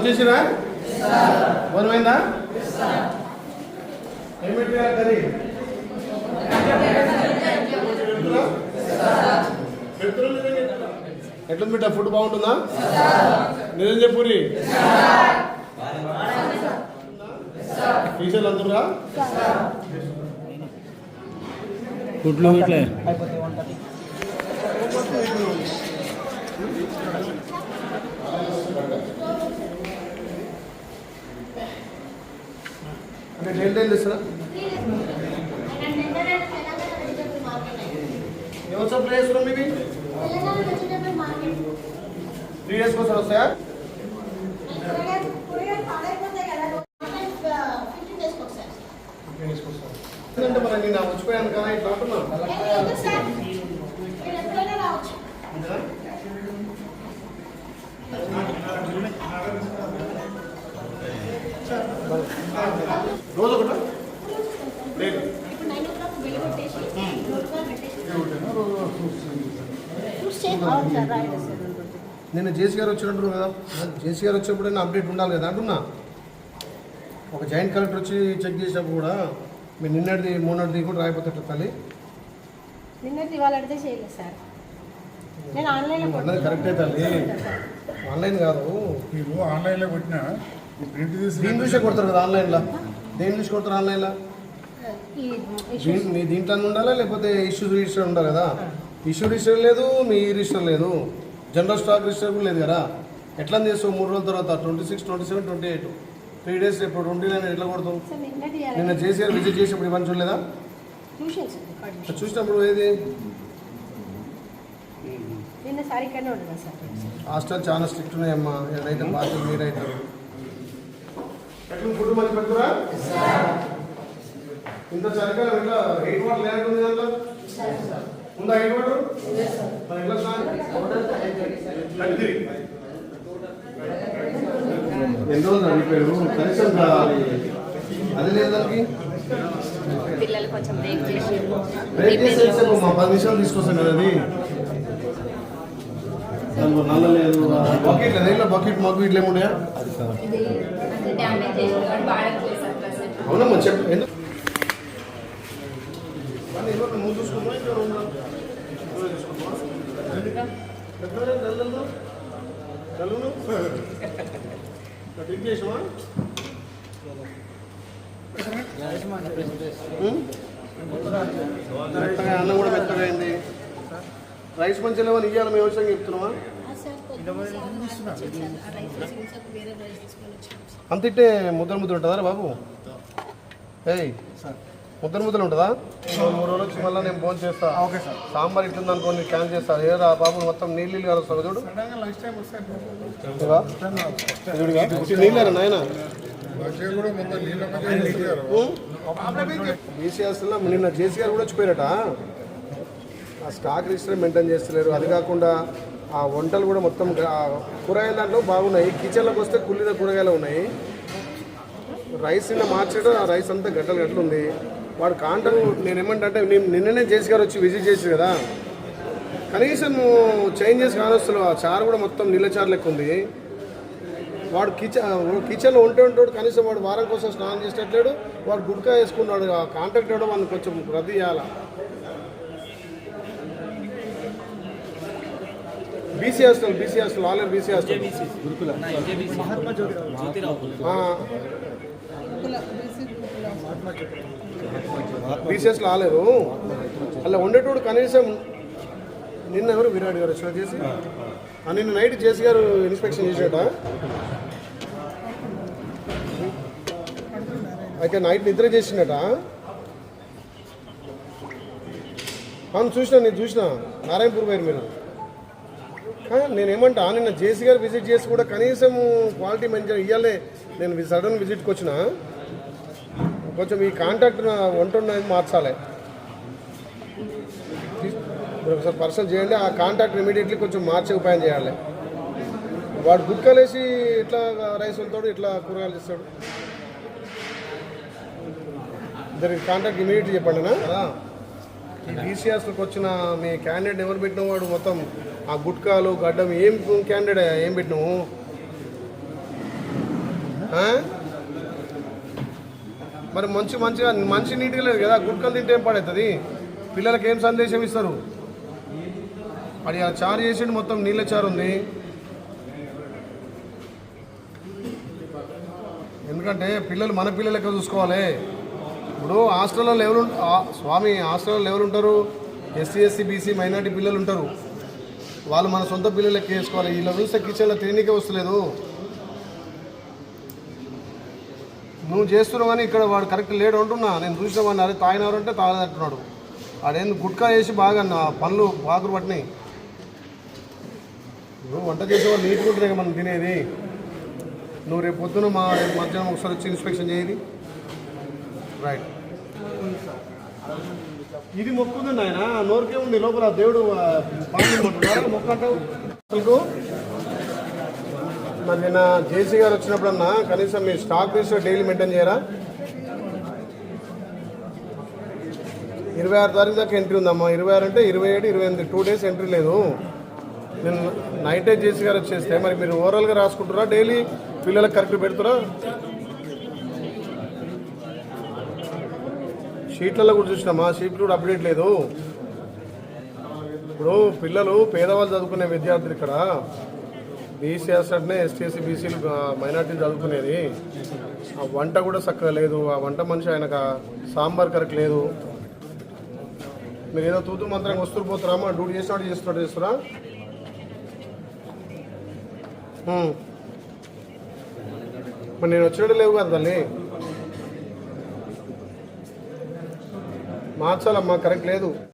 Phone చేసిరా phone ఏమిటి curry? ఎట్లుంది బిడ్డ? ఫుడ్ బాగుంటుందా? నిజం చెప్పురి టీచర్లు అందరురా ఇట్లే అంటే డైలీ డైలీ తెస్తున్నా ఏమొచ్చా ప్లేస్ మీవి త్రీ డేస్ కోసం వస్తాయా? ఎందుకంటే మరి నేను వచ్చిపోయాను కదా ఇట్లా అంటున్నాను. రోజు ఒకటా లేదు. నిన్న జేసీ గారు వచ్చినట్టు కదా. జేసీ గారు వచ్చినప్పుడు అప్డేట్ ఉండాలి కదా అంటున్నా. ఒక జాయింట్ కలెక్టర్ వచ్చి చెక్ చేసినప్పుడు కూడా మీరు నిన్నటిది మొన్నటిది కూడా రాయిపోతే తల్లి. నిన్నటి ఇవాళ అడిగితే చేయలేదు సార్. నేను ఆన్లైన్లో కరెక్టే తల్లి. ఆన్లైన్ కాదు. మీరు ఆన్లైన్లో కొట్టినా? దీని చూసే కొడతారు కదా ఆన్లైన్లో? దేని చూసి కొడతారు ఆన్లైన్లో? మీ దీంట్లో ఉండాలా? లేకపోతే ఇష్యూ రిజిస్టర్ ఉండాలి కదా? ఇష్యూ రిజిస్టర్ లేదు మీ రిజిస్టర్ లేదు. జనరల్ స్టాక్ రిజిస్టర్ కూడా లేదు కదా? ఎట్లా చేస్తావు? మూడు రోజుల తర్వాత twenty six twenty seven twenty eight three days ఇప్పుడు ట్వంటీ నైన్ ఎట్లా కొడతావు నిన్న గారు విజిట్ చేసినప్పుడు ఇవన్నీ చూడలేదా? చూసినప్పుడు ఏది? నిన్న సార్ ఇక్కడనే ఉండదు సార్? హాస్టల్ చాలా స్ట్రిక్ట్ ఉన్నాయమ్మా. ఏదైతే బాధ్యత మీరైతారు ఎట్లా ఫుడ్ మంచి పెడుతురా? ఇంత చలికాలం ఎట్లా? హెయిట్ వాటర్ లేనట్టుంది దాంట్లో? ఉందా హెయిట్ వాటర్? మరి ఎట్లా. ఎన్ని రోజులు అడిగిపోయారు కనీసం. అది లేదు దానికి? పిల్లలు కొంచెం బ్రేక్ చేసి బ్రేక్ చేసి వచ్చాక మా పది నిమిషాలు తీసుకొస్తాను కదా అది. నల్ల లేదు. బకెట్ లేదు బకెట్ మగ్గు ఇట్లా అంటే డ్యామేజ్ వాడట్లేదు సార్ ప్రజెంట్ అవునమ్మా చెప్పు. ఎందుకు? చూసుకున్నావా? అన్నం కూడా మెత్తగా అయింది రైస్ మంచి లేవని ఇవ్వాలి మేము వచ్చాక చెప్తున్నావా అంత ఇట్టే ముద్ర ముద్ర ఉంటుందా బాబు? ఏయ్ ముద్ర ముద్ర ఉంటుందా? మూడు రోజులు వచ్చి మళ్ళీ నేను ఫోన్ చేస్తా. Okay sir. సాంబార్ ఇట్టుంది అనుకో నేను క్యాన్ చేస్తాను ఏ రా బాబు మొత్తం నీళ్ళు నీళ్ళు కలుస్తావు చూడు. నీళ్ళేరా నాయన? నీళ్ళ తీసుకురారు. బీసీఎస్లో నిన్న జేసీ గారు కూడా వచ్చిపోయారట ఆ స్టాక్ రిజిస్టర్ మెయింటైన్ చేస్తలేరు. అది కాకుండా ఆ వంటలు కూడా మొత్తం కూరగాయల దాంట్లో బాగున్నాయి. కిచెన్లోకి వస్తే కుళ్ళిన కూరగాయలు ఉన్నాయి. రైస్ నిన్న మార్చడం ఆ రైస్ అంతా గట్టలు గట్లుంది. ఉంది వాడు కాంటాక్ట్ నేను ఏమంటే నేను నిన్ననే చేసి గారు వచ్చి విజిట్ చేసి కదా. కనీసం చేంజెస్ కానొస్తులు ఆ చారు కూడా మొత్తం నీళ్ళ చారు లెక్క ఉంది. వాడు కిచెన్ కిచెన్లో ఉంటే ఉంటాడు కనీసం వాడు వారం కోసం స్నానం చేసేటట్లేడు. వాడు గుడ్కా వేసుకున్నాడు. ఆ కాంటాక్ట్ ఇవ్వడం వాడిని కొంచెం రద్దు చేయాలి? BC hostel BC hostel already BC hostel. బీసీఎస్లో Aleru. అలా ఉండేటోడు కనీసం నిన్న ఎవరు? విరాట్ గారు వచ్చిన చేసి నిన్న నైట్ జేసీ గారు ఇన్స్పెక్షన్ చేసేట అయితే నైట్ నిద్ర చేసినట అవును చూసిన నేను చూసిన. నారాయణపూర్ వైర్ మీరు. నేనేమంటా నిన్న జేసీ గారు విజిట్ చేసి కూడా కనీసం క్వాలిటీ మంచిగా ఇవ్వాలి నేను సడన్ విజిట్కి వచ్చిన కొంచెం ఈ కాంటాక్ట్ వంటున్నది మార్చాలి. ఒకసారి పర్సనల్ చేయండి ఆ కాంటాక్ట్ ఇమీడియట్లీ కొంచెం మార్చే ఉపాయం చేయాలి. వాడు గుట్కలేసి ఇట్లా రైస్ వంతాడు ఇట్లా కూరగాయలు ఇస్తాడు ఇద్దరికి కాంటాక్ట్ ఇమీడియట్లీ చెప్పండినా కదా బీసీఎస్కి వచ్చిన మీ క్యాండిడేట్ ఎవరు పెట్టిన వాడు మొత్తం ఆ గుట్కాలు గడ్డం ఏం క్యాండిడేట్ ఏం పెట్టినావు? మరి మంచి మంచిగా మంచి నీట్గా లేదు కదా? గుట్కలు తింటే ఏం పడవుతుంది పిల్లలకి ఏం సందేశం ఇస్తారు? అది ఆ చారు చేసిండు మొత్తం నీళ్ళ చారు ఉంది. ఎందుకంటే పిల్లలు మన పిల్లలు ఎక్కడ చూసుకోవాలి. ఇప్పుడు హాస్టల్లో లెవెల్ స్వామి హాస్టల్లో లెవెల్ ఉంటారు. ఎస్సీ ఎస్సీ బీసీ మైనార్టీ పిల్లలు ఉంటారు. వాళ్ళు మన సొంత పిల్లలు లెక్క వేసుకోవాలి వీళ్ళ చూస్తే కిచెన్లో తినకే వస్తలేదు. నువ్వు చేస్తున్నావు కానీ ఇక్కడ వాడు కరెక్ట్ లేడు అంటున్నా. నేను చూసిన వాడిని అరే తాగినారు అంటే తాగదంటున్నాడు. వాడేంది గుట్కా వేసి బాగా నా పనులు బాగురు పట్టినాయి. నువ్వు వంట చేసేవాళ్ళు నీట్గా ఉంటుంది మనం తినేది. నువ్వు రేపు పొద్దున మా రేపు మధ్యాహ్నం ఒకసారి వచ్చి ఇన్స్పెక్షన్ చేయది రైట్ ఇది మొక్కుంది నాయన. నోరుకే ఉంది లోపల. దేవుడు మొక్క అంటావు మరి నిన్న జేసీ గారు వచ్చినప్పుడన్నా కనీసం మీ స్టాక్ రిజిస్టర్ డైలీ మెయింటైన్ చేయరా? ఇరవై ఆరు తారీఖు దాకా ఎంట్రీ ఉందమ్మా. ఇరవై ఆరు అంటే ఇరవై ఏడు ఇరవై ఎనిమిది. టూ డేస్ ఎంట్రీ లేదు. నేను నైటే జేసీ గారు వచ్చేస్తే మరి మీరు ఓవరాల్గా రాసుకుంటారా డైలీ పిల్లలకు కరెక్ట్ పెడుతురా షీట్లలో కూడా చూసినామా షీట్లు కూడా అప్డేట్ లేదు. ఇప్పుడు పిల్లలు పేదవాళ్ళు చదువుకునే విద్యార్థులు ఇక్కడ. బీసీ అసట్నే ఎస్టీసీ బీసీలు మైనార్టీలు చదువుకునేది. ఆ వంట కూడా చక్కగా లేదు. ఆ వంట మనిషి ఆయనకు సాంబార్ కరెక్ట్ లేదు. మీరు ఏదో తూతు మంత్రం వస్తూ పోతారా మా డ్యూటీ చేసినట్టు చేస్తున్నట్టు చేస్తున్నా మరి నేను వచ్చినట్టు లేవు కదా తల్లి. మార్చాలమ్మా కరెక్ట్ లేదు.